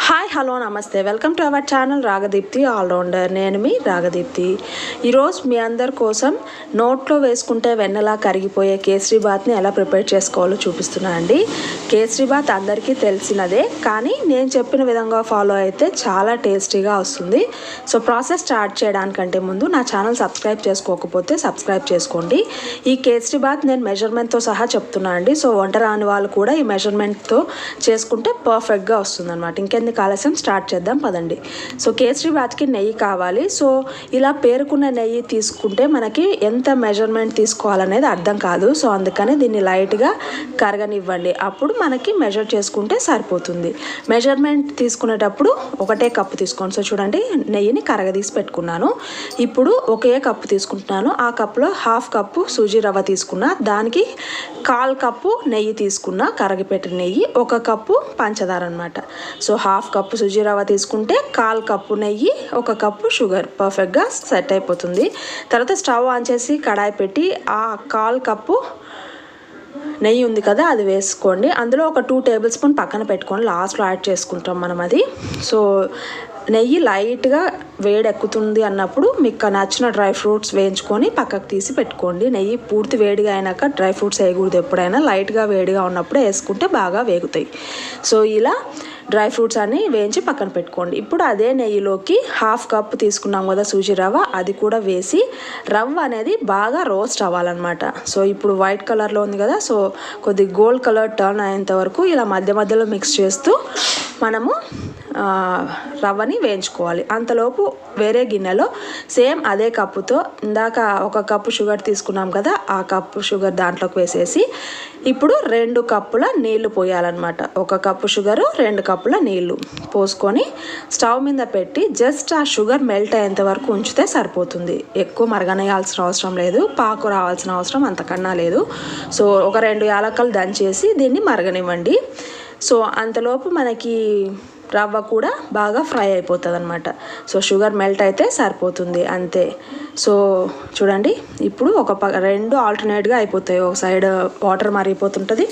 Hi hello నమస్తే. Welcome to our channel Ragadeepthi allrounder. నేను మీ రాగదీప్తి. ఈరోజు మీ అందరి కోసం నోట్లో వేసుకుంటే వెన్నలా కరిగిపోయే కేసరి బాత్ని ఎలా ప్రిపేర్ చేసుకోవాలో చూపిస్తున్నా అండి. కేసరి బాత్ అందరికీ తెలిసినదే కానీ నేను చెప్పిన విధంగా ఫాలో అయితే చాలా టేస్టీగా వస్తుంది. సో ప్రాసెస్ స్టార్ట్ చేయడానికంటే ముందు నా ఛానల్ సబ్స్క్రైబ్ చేసుకోకపోతే సబ్స్క్రైబ్ చేసుకోండి. ఈ కేసరి బాత్ నేను మెజర్మెంట్తో సహా చెప్తున్నా అండి. సో వంట రాని వాళ్ళు కూడా ఈ మెజర్మెంట్తో చేసుకుంటే పర్ఫెక్ట్గా వస్తుంది అనమాట ఇంకెందుకు ఆలస్యం స్టార్ట్ చేద్దాం పదండి. సో కేసరి బాత్కి నెయ్యి కావాలి. సో ఇలా పేరుకున్న నెయ్యి తీసుకుంటే మనకి ఎంత మెజర్మెంట్ తీసుకోవాలనేది అర్థం కాదు. సో అందుకని దీన్ని లైట్గా కరగనివ్వండి. అప్పుడు మనకి మెజర్ చేసుకుంటే సరిపోతుంది. మెజర్మెంట్ తీసుకునేటప్పుడు ఒకటే కప్పు తీసుకోండి. సో చూడండి నెయ్యిని కరగదీసి పెట్టుకున్నాను. ఇప్పుడు ఒకే కప్పు తీసుకుంటున్నాను. ఆ కప్పులో హాఫ్ కప్పు సూజీ రవ్వ తీసుకున్నా దానికి కాల్ కప్పు నెయ్యి తీసుకున్నా కరగపెట్టిన నెయ్యి ఒక కప్పు పంచదార అనమాట సో హాఫ్ కప్పు సుజీ రవ్వ తీసుకుంటే కాల్ కప్పు నెయ్యి ఒక కప్పు షుగర్. పర్ఫెక్ట్గా సెట్ అయిపోతుంది. తర్వాత స్టవ్ ఆన్ చేసి కడాయి పెట్టి ఆ కాల్ కప్పు నెయ్యి ఉంది కదా అది వేసుకోండి. అందులో ఒక టూ టేబుల్ స్పూన్ పక్కన పెట్టుకొని లాస్ట్లో యాడ్ చేసుకుంటాం మనం అది. సో నెయ్యి లైట్గా వేడెక్కుతుంది అన్నప్పుడు మీకు నచ్చిన డ్రై ఫ్రూట్స్ వేయించుకొని పక్కకు తీసి పెట్టుకోండి. నెయ్యి పూర్తి వేడిగా అయినాక డ్రై ఫ్రూట్స్ వేయకూడదు ఎప్పుడైనా. లైట్గా వేడిగా ఉన్నప్పుడు వేసుకుంటే బాగా వేగుతాయి. సో ఇలా డ్రై ఫ్రూట్స్ అన్ని వేయించి పక్కన పెట్టుకోండి. ఇప్పుడు అదే నెయ్యిలోకి హాఫ్ కప్ తీసుకున్నాం కదా సూజీ రవ్వ అది కూడా వేసి రవ్వ అనేది బాగా రోస్ట్ అవ్వాలన్నమాట. సో ఇప్పుడు వైట్ కలర్లో ఉంది కదా సో కొద్ది గోల్డ్ కలర్ టర్న్ అయ్యేంత వరకు ఇలా మధ్య మధ్యలో మిక్స్ చేస్తూ మనము రవ్వని వేయించుకోవాలి. అంతలోపు వేరే గిన్నెలో సేమ్ అదే కప్పుతో ఇందాక ఒక కప్పు షుగర్ తీసుకున్నాం కదా ఆ కప్పు షుగర్ దాంట్లోకి వేసేసి ఇప్పుడు రెండు కప్పుల నీళ్ళు పోయాలన్నమాట. ఒక కప్పు షుగరు రెండు కప్పుల నీళ్ళు పోసుకొని స్టవ్ మీద పెట్టి జస్ట్ ఆ షుగర్ మెల్ట్ అయ్యేంత వరకు ఉంచితే సరిపోతుంది. ఎక్కువ మరగనేయాల్సిన అవసరం లేదు పాకు రావాల్సిన అవసరం అంతకన్నా లేదు. సో ఒక రెండు యాలకలు దంచేసి దీన్ని మరగనివ్వండి. సో అంతలోపు మనకి రవ్వ కూడా బాగా ఫ్రై అయిపోతుంది అనమాట సో షుగర్ మెల్ట్ అయితే సరిపోతుంది అంతే. సో చూడండి ఇప్పుడు ఒక ప రెండు ఆల్టర్నేట్గా అయిపోతాయి. ఒక సైడ్ వాటర్ మరిగిపోతుంటుంది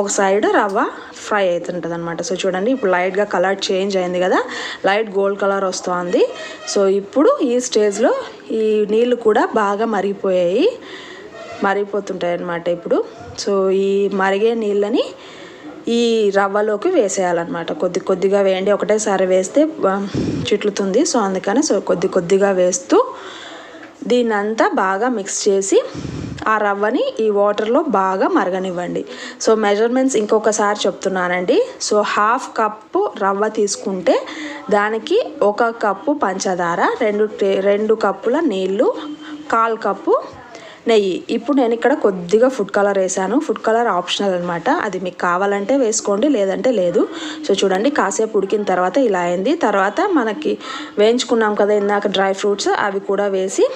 ఒక సైడ్ రవ్వ ఫ్రై అవుతుంటుంది అనమాట సో చూడండి ఇప్పుడు లైట్గా కలర్ చేంజ్ అయింది కదా లైట్ గోల్డ్ కలర్ వస్తుంది. సో ఇప్పుడు ఈ స్టేజ్లో ఈ నీళ్ళు కూడా బాగా మరిగిపోయాయి మరిగిపోతుంటాయి అన్నమాట ఇప్పుడు. సో ఈ మరిగే నీళ్ళని ఈ రవ్వలోకి వేసేయాలన్నమాట. కొద్ది కొద్దిగా వేయండి. ఒకటేసారి వేస్తే చిట్లుతుంది. సో అందుకని సో కొద్ది కొద్దిగా వేస్తూ దీన్నంతా బాగా మిక్స్ చేసి ఆ రవ్వని ఈ వాటర్లో బాగా మరగనివ్వండి. సో మెజర్మెంట్స్ ఇంకొకసారి చెప్తున్నానండి. సో హాఫ్ కప్పు రవ్వ తీసుకుంటే దానికి ఒక కప్పు పంచదార రెండు రెండు కప్పుల నీళ్ళు కాల్ కప్పు నెయ్యి. ఇప్పుడు నేను ఇక్కడ కొద్దిగా ఫుడ్ కలర్ వేసాను. ఫుడ్ కలర్ ఆప్షనల్ అనమాట అది మీకు కావాలంటే వేసుకోండి లేదంటే లేదు. సో చూడండి కాసేపు ఉడికిన తర్వాత ఇలా అయింది. తర్వాత మనకి వేయించుకున్నాం కదా ఇందాక డ్రై ఫ్రూట్స్ అవి కూడా వేసి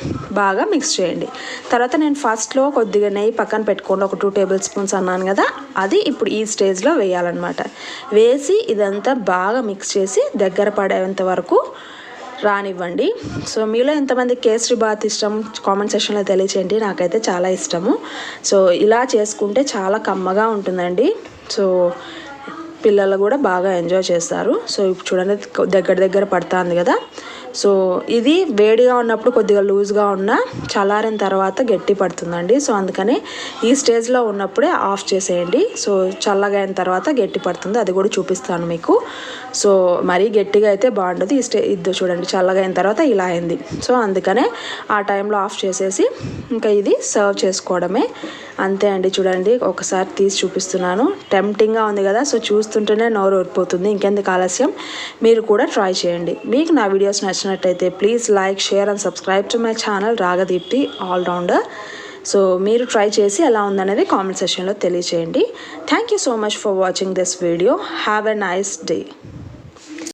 బాగా మిక్స్ చేయండి. తర్వాత నేను ఫస్ట్లో కొద్దిగా నెయ్యి పక్కన పెట్టుకోండి. ఒక టూ టేబుల్ స్పూన్స్ అన్నాను కదా అది ఇప్పుడు ఈ స్టేజ్లో వేయాలన్నమాట. వేసి ఇదంతా బాగా మిక్స్ చేసి దగ్గర పడేంత వరకు రానివ్వండి. సో మీలో ఎంతమంది కేసరి బాత్ ఇష్టం? కామెంట్ సెక్షన్లో తెలియచేయండి. నాకైతే చాలా ఇష్టము. సో ఇలా చేసుకుంటే చాలా కమ్మగా ఉంటుందండి. సో పిల్లలు కూడా బాగా ఎంజాయ్ చేస్తారు. సో ఇప్పుడు చూడండి దగ్గర దగ్గర పడుతుంది కదా. సో ఇది వేడిగా ఉన్నప్పుడు కొద్దిగా లూజ్గా ఉన్న చల్లారిన తర్వాత గట్టి పడుతుందండి. సో అందుకని ఈ స్టేజ్లో ఉన్నప్పుడే ఆఫ్ చేసేయండి. సో చల్లగా అయిన తర్వాత గట్టి పడుతుంది. అది కూడా చూపిస్తాను మీకు. సో మరీ గట్టిగా అయితే బాగుండదు. ఈ స్టే ఇది చూడండి చల్లగా అయిన తర్వాత ఇలా అయింది. సో అందుకనే ఆ టైంలో ఆఫ్ చేసేసి ఇంకా ఇది సర్వ్ చేసుకోవడమే. అంతే అండి చూడండి. ఒకసారి తీసి చూపిస్తున్నాను. టెంప్టింగ్గా ఉంది కదా. సో చూస్తుంటేనే నోరు ఊరిపోతుంది. ఇంకెందుకు ఆలస్యం? మీరు కూడా ట్రై చేయండి. మీకు నా వీడియోస్ నచ్చినట్టయితే please like share and subscribe to my channel Ragadeepthi allrounder. So మీరు ట్రై చేసి ఎలా ఉందనేది కామెంట్ సెషన్లో తెలియచేయండి. Thank you so much for watching this video. Have a nice day.